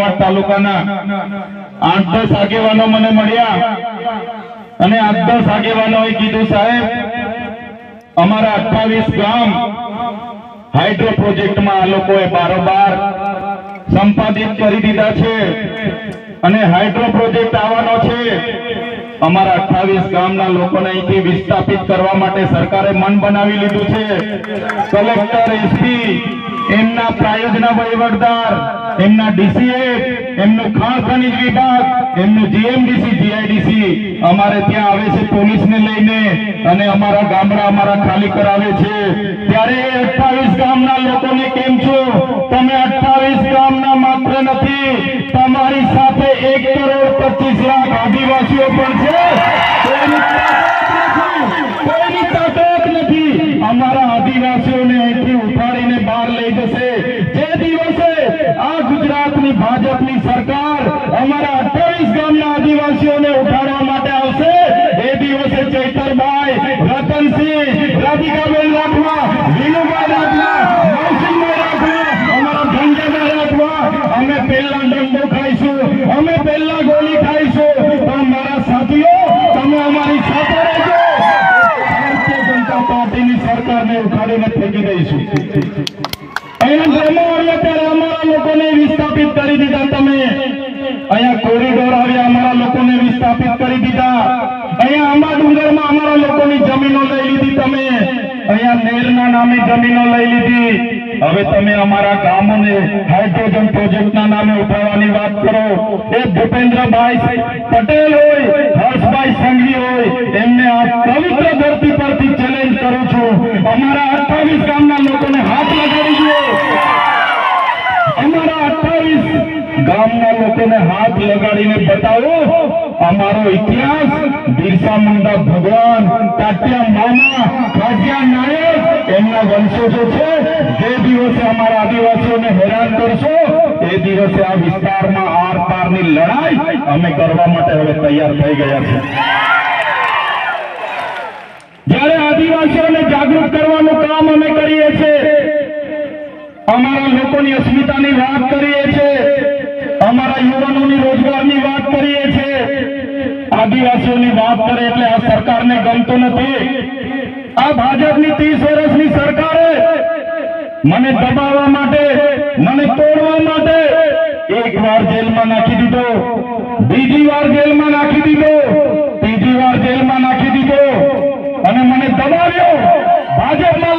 કવાંટ તાલુકાના આઠ દસ આગેવાનો મને મળ્યા અને આઠ દસ આગેવાનોએ કીધું, સાહેબ, અમારા અઠાવીસ ગામ હાઇડ્રો પ્રોજેક્ટમાં આ લોકોએ બારોબાર સંપાદિત કરી દીધા છે અને હાઇડ્રો પ્રોજેક્ટ આવવાનો છે. અમારા અઠાવીસ ગામના લોકોને અહીંથી વિસ્થાપિત કરવા માટે સરકારે મન બનાવી લીધું છે. કલેક્ટર, એસપી, એમના પ્રાયોજના વહીવટદાર એમના ડીસીએ એમનું ખાણ ખનિજ વિભાગ, એમનું જીએમડીસી જીઆઈડીસી અમારે ત્યાં આવે છે પોલીસને લઈને અને અમારા ગામડા અમારા ખાલી કરાવે છે. ત્યારે 28 ગામના લોકોને કેમ છો? તમે 28 ગામના માત્ર નથી, તમારી સાથે એક કરોડ 25 લાખ આદિવાસીઓ પણ છે. કોઈની તાકાત નથી. અમારા આદિવાસીઓને અહીંથી ઉઠાડીને બહાર લઈ જશે જે દિવસે આ ગુજરાતની ભાજપની સરકાર અમારા 28 ગામના આદિવાસીઓને ઉઠાડવા માટે આવશે. એ દિવસે ચૈતરભાઈ, રતનસિંહ, રાધિકાબેન રાઠવા વિનુભાઈ રાઠવા નરસિંહભાઈ રાઠવા અમારા ધનજીભાઈ રાઠવા અમે પહેલા દંડો ખાઈશું, અમે પહેલા ગોળી ખાઈશું. પણ મારા સાથીઓ, તમે અમારી સાથે રહેજો. પાર્ટીની સરકારને ઉઠાડીને ફેંકી દઈશું. અહીંયા અમારા લોકોને વિસ્થાપિત કરી દીધા તમે. અહીંયા કોરિડોર આવ્યા, અમારા લોકોને વિસ્થાપિત કરી દીધા. અહીંયા આંબા ડુંગરમાં અમારા લોકોની જમીનો લઈ લીધી તમે. અહીંયા નેરના નામે જમીનો લઈ લીધી. હવે તમે અમારા ગામોને હાઇડ્રોજન પ્રોજેક્ટના નામે ઉઠાવવાની વાત કરો. એ ભૂપેન્દ્રભાઈ પટેલ હોય, હર્ષભાઈ ગામના લોકોને હાથ લગાડીને બતાવો, અમારો ઇતિહાસ, બિરસા મુંડા ભગવાન તાત્યા મામા ખાજિયા નાયક, એમના વંશજો છે. જે દિવસે અમારા આદિવાસીઓને હેરાન કરશો, એ દિવસે આ વિસ્તારમાં આર પારની લડાઈ અમે કરવા માટે હવે તૈયાર થઈ ગયા છે જ્યારે આદિવાસીઓને જાગૃત કરવાનું કામ અમે કરીએ છીએ, અમારા લોકોની અસ્મિતાની વાત કરીએ આદિવાસીઓની વાત કરે એટલે આ સરકારને ગમતું નથી. આ ભાજપની ત્રીસ વર્ષની સરકારે મને દબાવવા માટે, મને તોડવા માટે એક વાર જેલમાં નાખી દીધો, બીજી વાર જેલમાં નાખી દીધો, ત્રીજી વાર જેલમાં નાખી દીધો અને મને દબાવ્યો. ભાજપમાં